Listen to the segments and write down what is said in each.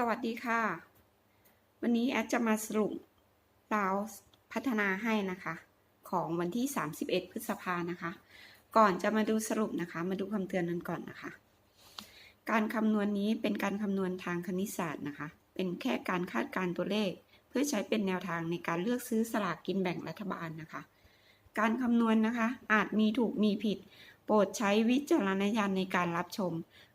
สวัสดีค่ะ วันนี้แอดจะมาสรุปดาวพัฒนาให้นะคะ ของวันที่ 31 พฤษภานะคะ ก่อนจะมาดูสรุปนะคะ มาดูคำเตือนนั้นก่อนนะคะ การคำนวณนี้เป็นการคำนวณทางคณิตศาสตร์นะคะ เป็นแค่การคาดการ์ตัวเลข เพื่อใช้เป็นแนวทางในการเลือกซื้อสลากกินแบ่งรัฐบาลนะคะ การคำนวณนะคะอาจมีถูกมีผิด โปรดใช้วิจารณญาณในการรับชม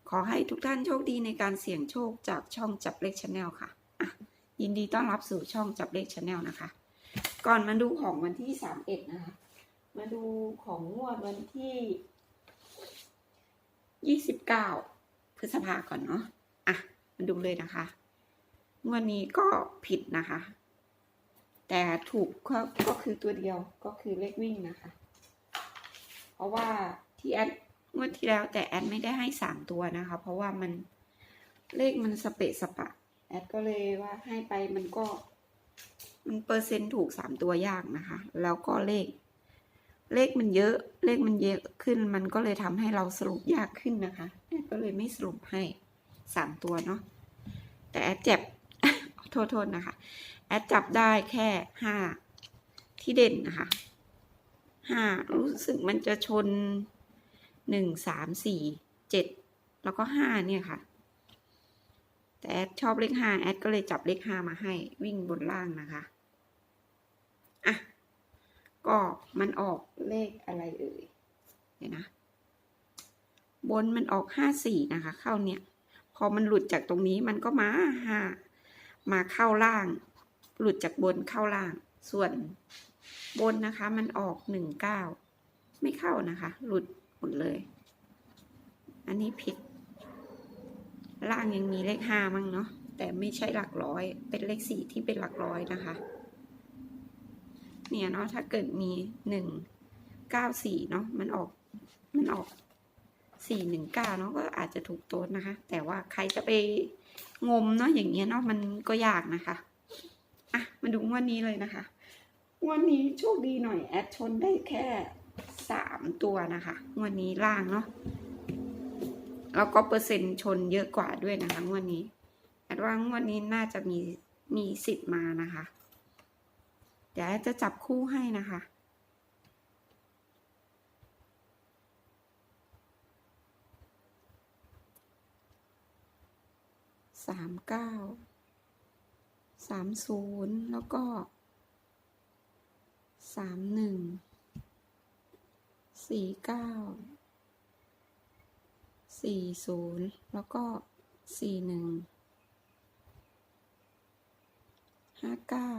ขอให้ทุกท่านโชคดีในการเสี่ยงโชคจากช่องจับเลขชาแนลค่ะอะยินดีต้อนรับสู่ช่องจับเลขชาแนลนะคะ ก่อนมาดูของวันที่31นะคะ มาดูของงวดวันที่29พฤษภาก่อนเนาะ อะ มาดูเลยนะคะ งวดนี้ก็ผิดนะคะ แต่ถูกก็ก็คือตัวเดียวก็คือเลขวิ่งนะคะ เพราะว่า ที่แอดงวดที่แล้วแต่แอดไม่ได้ให้สามตัวนะคะ เพราะว่ามันเลขมันสเปะสปะ แอดก็เลยว่าให้ไปมันก็ มันเปอร์เซ็นต์ถูกสามตัวยากนะคะ แล้วก็เลข เลขมันเยอะ เลขมันเยอะขึ้น มันก็เลยทำให้เราสรุปยากขึ้นนะคะแอดก็เลยไม่สรุปให้สามตัวเนาะแต่แอดเจ็บโทษโทษนะคะ แอดจับได้แค่ห้าที่เด่นนะคะห้ารู้สึกมันจะชน หนึ่งสามสี่เจ็ดแล้วก็ห้าเนี่ยค่ะ แต่แอดชอบเลขห้าแอดก็เลยจับเลขห้ามาให้วิ่งบนล่างนะคะอะก็มันออกเลขอะไรเอ่ยเดี๋ยวนะ บนมันออกห้าสี่นะคะ เข้าเนี่ย พอมันหลุดจากตรงนี้มันก็มาห้ามาเข้าล่าง หลุดจากบนเข้าล่าง ส่วนบนนะคะมันออกหนึ่งเก้าไม่เข้านะคะ หลุด หมดเลย อันนี้ผิด ล่างยังมีเลขห้ามั้งเนาะ แต่ไม่ใช่หลักร้อย เป็นเลขสี่ที่เป็นหลักร้อยนะคะ เนี่ยเนาะ ถ้าเกิดมีหนึ่งเก้าสี่เนาะ มันออก มันออกสี่หนึ่งเก้าเนาะ ก็อาจจะถูกโต๊ดนะคะ แต่ว่าใครจะไปงมเนาะ อย่างเงี้ยเนาะ มันก็ยากนะคะ อะ มาดูงวันนี้เลยนะคะงวันนี้โชคดีหน่อยแอดชนได้แค่ สามตัวนะคะงวันนี้ล่างเนาะแล้วก็เปอร์เซ็นต์ชนเยอะกว่าด้วยนะคะงวดนี้แอดว่างวดนี้น่าจะมีมีสิทธิ์มานะคะ เดี๋ยวจะจับคู่ให้นะคะสามเก้าสามศูนย์แล้วก็สามหนึ่ง สี่เก้าสี่ศูนย์แล้วก็สี่หนึ่งห้าเก้า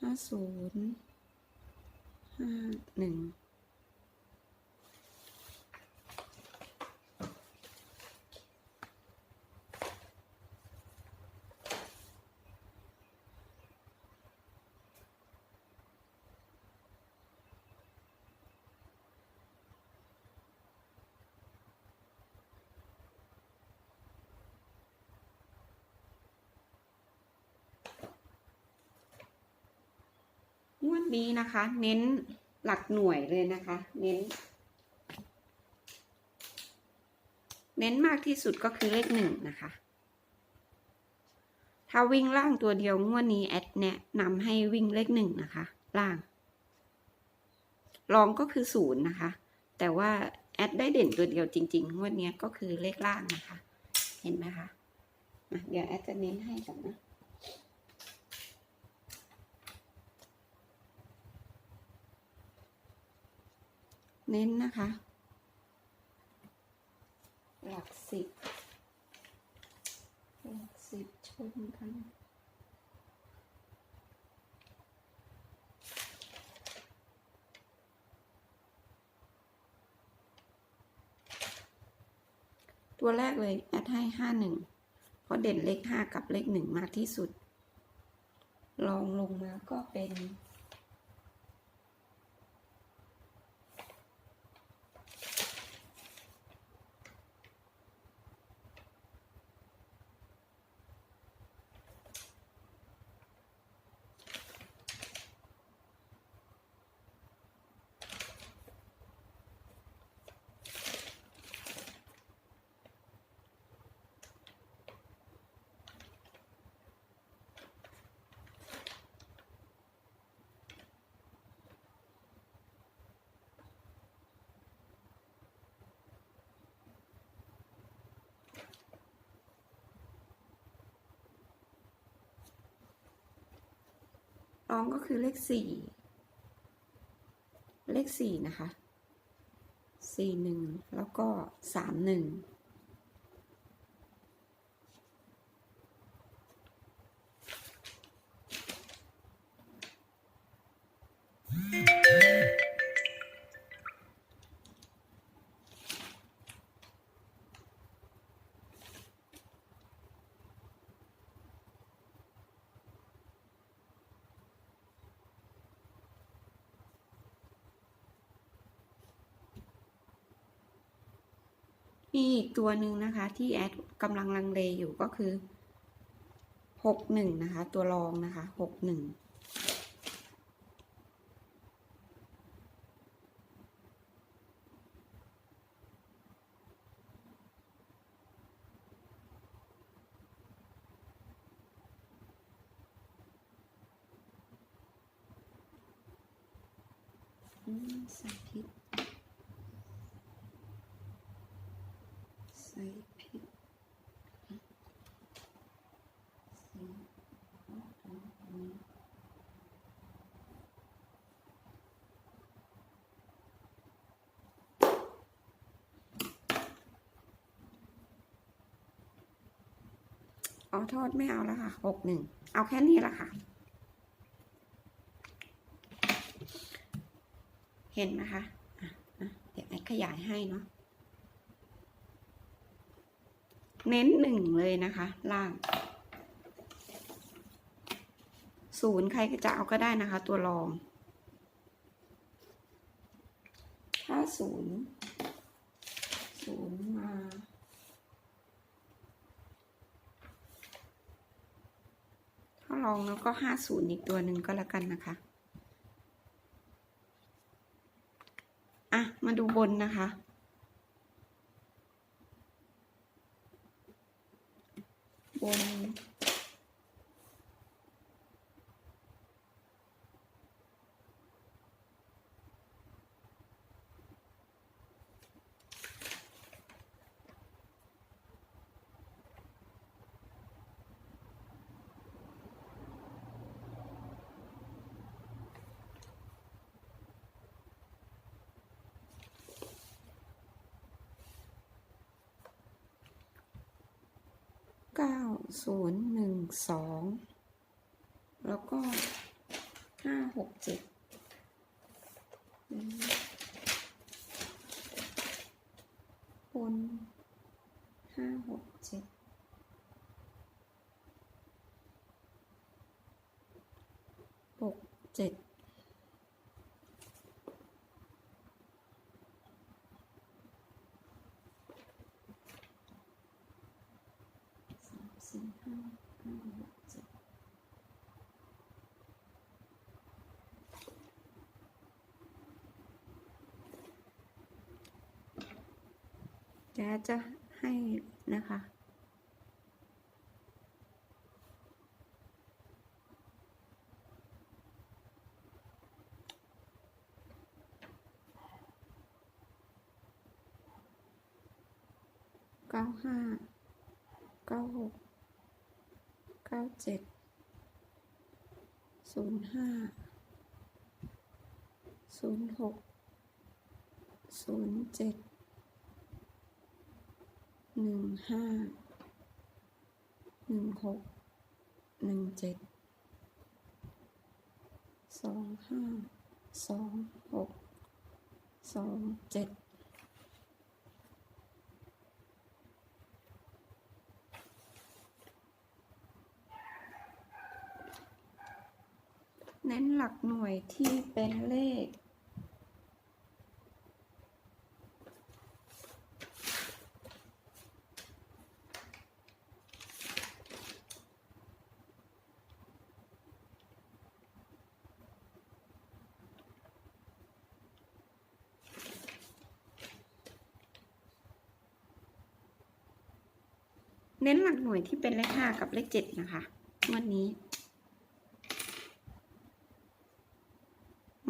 ห้าศูนย์ห้าหนึ่ง นี้นะคะ เน้นหลักหน่วยเลยนะคะ เน้น เน้นมากที่สุดก็คือเลขหนึ่งนะคะ ถ้าวิ่งล่างตัวเดียวงวดนี้แอดแนะนำให้วิ่งเลขหนึ่งนะคะ ล่างรองก็คือศูนย์นะคะ แต่ว่าแอดได้เด่นตัวเดียวจริงๆงวดนี้ก็คือเลขล่างนะคะ เห็นไหมคะะเดี๋ยวแอดจะเน้นให้ก่อนนะ เน้นนะคะ หลักสิบ หลักสิบชนกันตัวแรกเลย แอดให้ห้าหนึ่งเพราะเด่นเลขห้ากับเลขหนึ่งมากที่สุด ลองลงมาก็เป็น รองก็คือเลขสี่เลขสี่นะคะสี่หนึ่งแล้วก็สามหนึ่ง มีอีกตัวหนึ่งนะคะ ที่แอดกำลังลังเลอยู่ก็คือหกหนึ่งนะคะ ตัวรองนะคะหกหนึ่งส่พริกใส่พริกอะใส่เอาเอาอันนี้ อ๋อโทษไม่เอาแล้วค่ะหกหนึ่งเอาแค่นี้ละค่ะ เห็นนะคะะะเดี๋ยวแอขยายให้เนาะเน้นหนึ่งเลยนะคะ ล่างศูนย์ใครจะเอาก็ได้นะคะ ตัวรอง ถ้าศูนย์ศูนย์มา ถ้าร องแล้วก็ห้าศูนย์อีกตัวหนึ่งก็แล้วกันนะคะ อะ มาดูบนนะคะ บน เก้าศูนย์หนึ่งสองแล้วก็ห้าหกเจ็ดบนห้าหกเจ็ดหกเจ็ดสามสี่ห้าห้าหกเจ็ด เดี๋ยวจะให้นะคะ เก้าห้า เก้าหก เก้าเจ็ด ศูนย์ห้า ศูนย์หก ศูนย์เจ็ด หนึ่งห้าหนึ่งหกหนึ่งเจ็ดสองห้าสองหกสองเจ็ดเน้นหลักหน่วยที่เป็นเลข น้นหลักหน่วยที่เป็นเลขห้ากับเลขเจ็ดนะคะวันนี้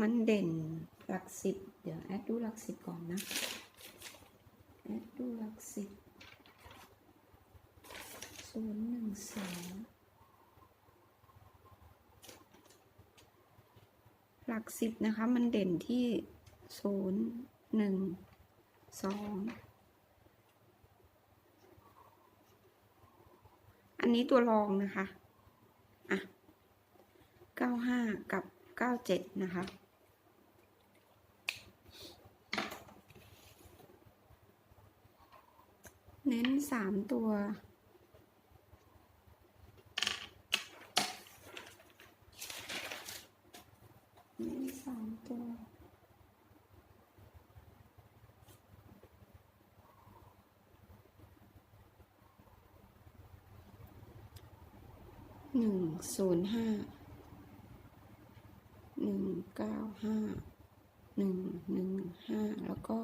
มันเด่นหลักสิบเดี๋ยวแอดดูหลักสิบก่อนนะแอดดูหลักสิบศูนย์หนึ่งสองหลักสิบนะคะ มันเด่นที่ศูนย์หนึ่งสอง อันนี้ตัวรองนะคะ อะเก้าห้ากับเก้าเจ็ดนะคะเน้นสามตัว เน้นสามตัว หนึ่งศูนย์ห้าหนึ่งเก้าห้าหนึ่งหนึ่งห้าแล้วก็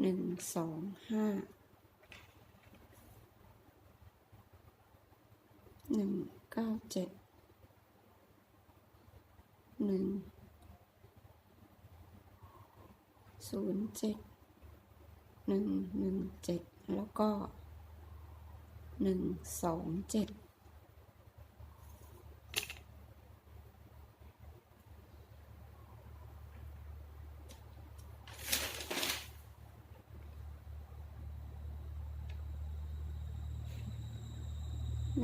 หนึ่งสองห้าหนึ่งเก้าเจ็ดหนึ่งศูนย์เจ็ดหนึ่งหนึ่งเจ็ดแล้วก็หนึ่งสองเจ็ด เ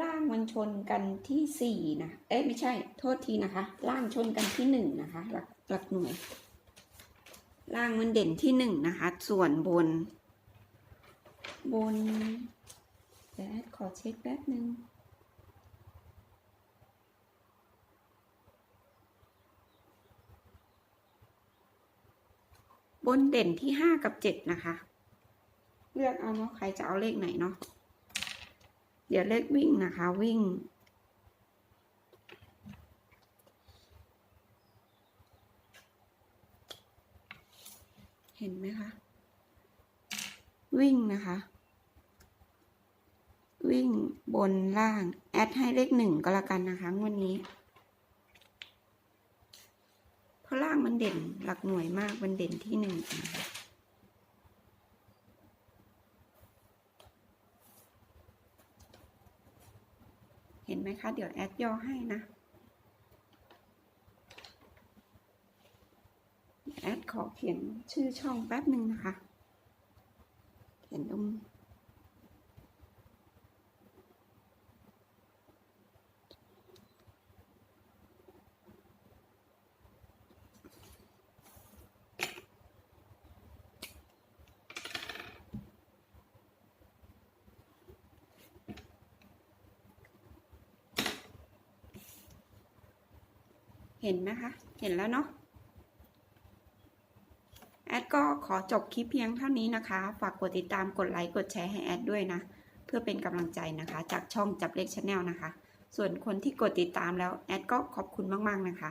ล่างมันชนกันที่สี่นะ เอ๊ะไม่ใช่ โทษทีนะคะ ล่างชนกันที่หนึ่งนะคะ หลักหลักหน่วย ล่างมันเด่นที่หนึ่งนะคะ ส่วนบน บนเดี๋ยวแอดขอเช็คแป๊บหนึ่งบนเด่นที่ห้ากับเจ็ดนะคะ เลือกเอาเนาะใครจะเอาเลขไหนเนาะ เดี๋ยวเลขวิ่งนะคะวิ่ง เห็นไหมคะ วิ่งนะคะ วิ่งบนล่าง แอดให้เลขหนึ่งก็แล้วกันนะคะวันนี้เพราะล่างมันเด่นหลักหน่วยมากมันเด่นที่หนึ่งนะคะ ห็นไหมคะ เดี๋ยวแอดย่อให้นะแอดขอเขียนชื่อช่องแป๊บหนึ่งนะคะ เห็นไหมคะ เห็นแล้วเนาะ แอดก็ขอจบคลิปเพียงเท่านี้นะคะ ฝากกดติดตาม กดไลค์ กดแชร์ให้แอดด้วยนะ เพื่อเป็นกำลังใจนะคะ จากช่องจับเลขชาแนลนะคะ ส่วนคนที่กดติดตามแล้ว แอดก็ขอบคุณมาก ๆ นะคะ